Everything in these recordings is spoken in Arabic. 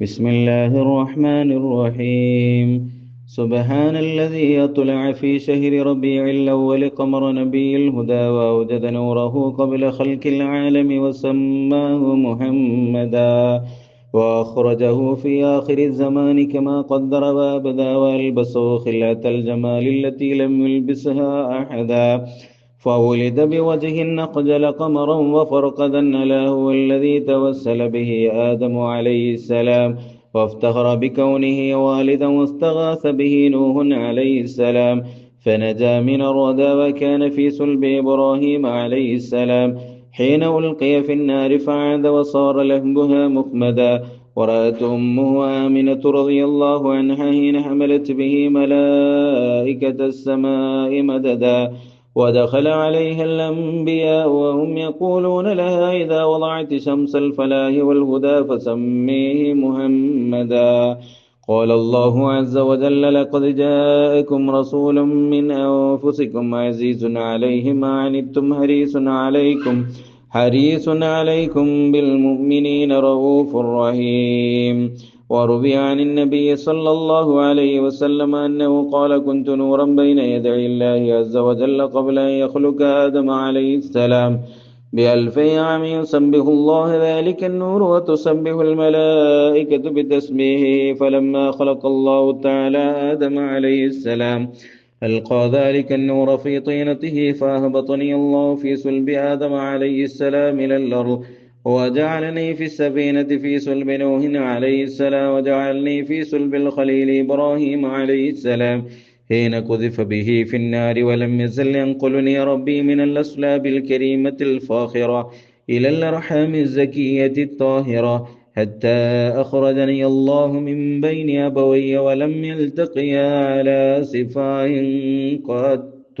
بسم الله الرحمن الرحيم. سبحان الذي أطلع في شهر ربيع الأول قمر نبي الهدى وأوجد نوره قبل خلق العالم وسماه محمدا. وأخرجه في آخر الزمان كما قدر وأبدى وألبسه خلعة الجمال التي لم يلبسها أحدا. فولد بوجه أقجل قمرا وفرقدا ألا هو الذي توسل به آدم عليه السلام وافتخر بكونه والدا واستغاث به نوح عليه السلام. فنجا من الردى وكان في صلب إبراهيم عليه السلام. حين ألقي في النار فعاد وصار لهبها مخمدا. ورأت أمه آمنة رضي الله عنها حين حملت به ملائكة السماء مددا. ودخل عليها الأنبياء وهم يقولون لها إذا وضعت شمس الفلاح والهدى فسميه محمدا. قال الله عز وجل لقد جاءكم رسول من أنفسكم عزيز عليه ما عنتم حريص عليكم حريص عليكم بالمؤمنين رؤوف رحيم. وروي عن النبي صلى الله عليه وسلم أنه قال كنت نورا بين يدي الله عز وجل قبل أن يخلق آدم عليه السلام بألفي عام يسبح الله ذلك النور وتسبح الملائكة بتسبيحه فلما خلق الله تعالى آدم عليه السلام ألقى ذلك النور في طينته فأهبطني الله في صلب آدم عليه السلام إلى الأرض وجعلني في السفينة في صلب نوح عليه السلام وجعلني في صلب الخليل إبراهيم عليه السلام. حين قذف به في النار ولم يزل ينقلني ربي من الأسلاب الكريمة الفاخرة إلى الأرحام الزكية الطاهرة حتى أخرجني الله من بين أبوي ولم يلتقيا على سفاه قط.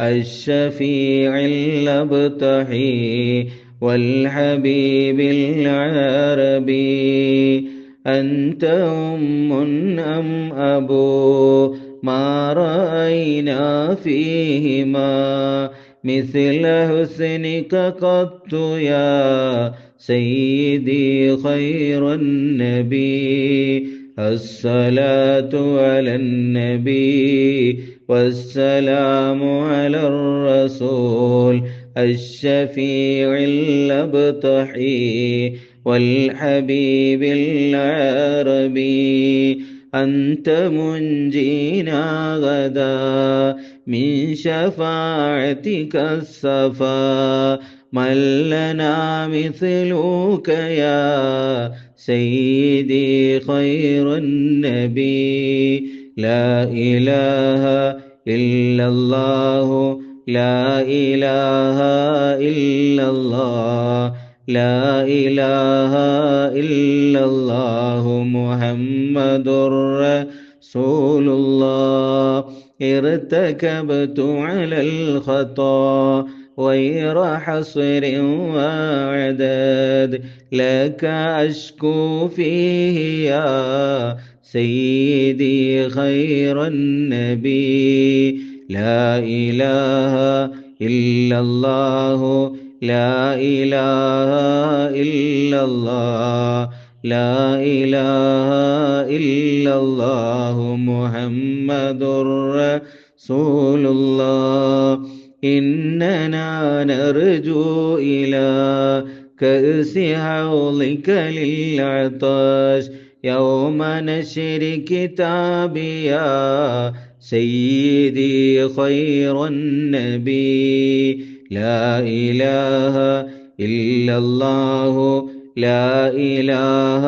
الشفيع الأبتحي والحبيب العربي أنت أم أم أبو ما رأينا فيهما مثل حسنك قط يا سيدي خير النبي الصلاة على النبي والسلام على الرسول الشفيع الأبطحي والحبيب العربي. أنت منجينا غدا من شفاعتك الصفا. من لنا مثلك يا سيدي خير النبي. لا إله إلا الله. لا إله إلا الله. لا إله إلا الله. محمد رسول الله. ارتكبت على الخطا. غير حصر وعدد لك أشكو فيه يا سيدي خير النبي. لا إله إلا الله. لا إله إلا الله. لا إله إلا الله. محمد رسول الله. إننا نرجو إلى كأس حوضك للعطش. يوم نشر كتابي يا سيدي خير النبي. لا إله إلا الله لا إله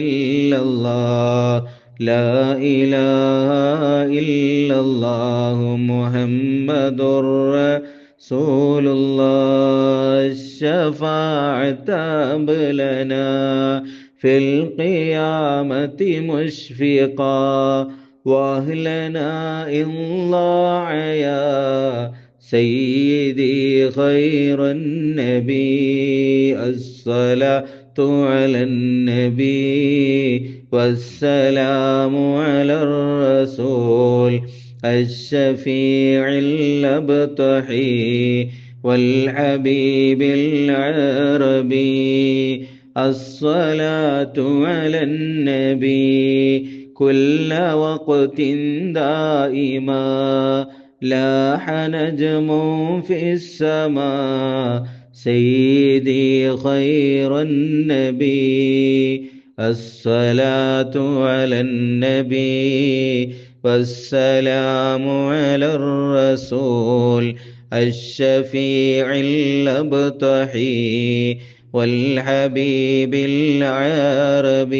إلا الله لا إله إلا الله محمد رسول الله الشفاعة لنا في القيامة مشفقا وأهلنا إن ضاع يا سيدي خير النبي الصلاة على النبي والسلام على الرسول الشفيع الأبطحي والحبيب العربي الصلاة على النبي كل وقت دائما لاح نجم في السماء سيدي خير النبي الصلاة على النبي والسلام على الرسول الشفيع الأبطحي والحبيب العربي.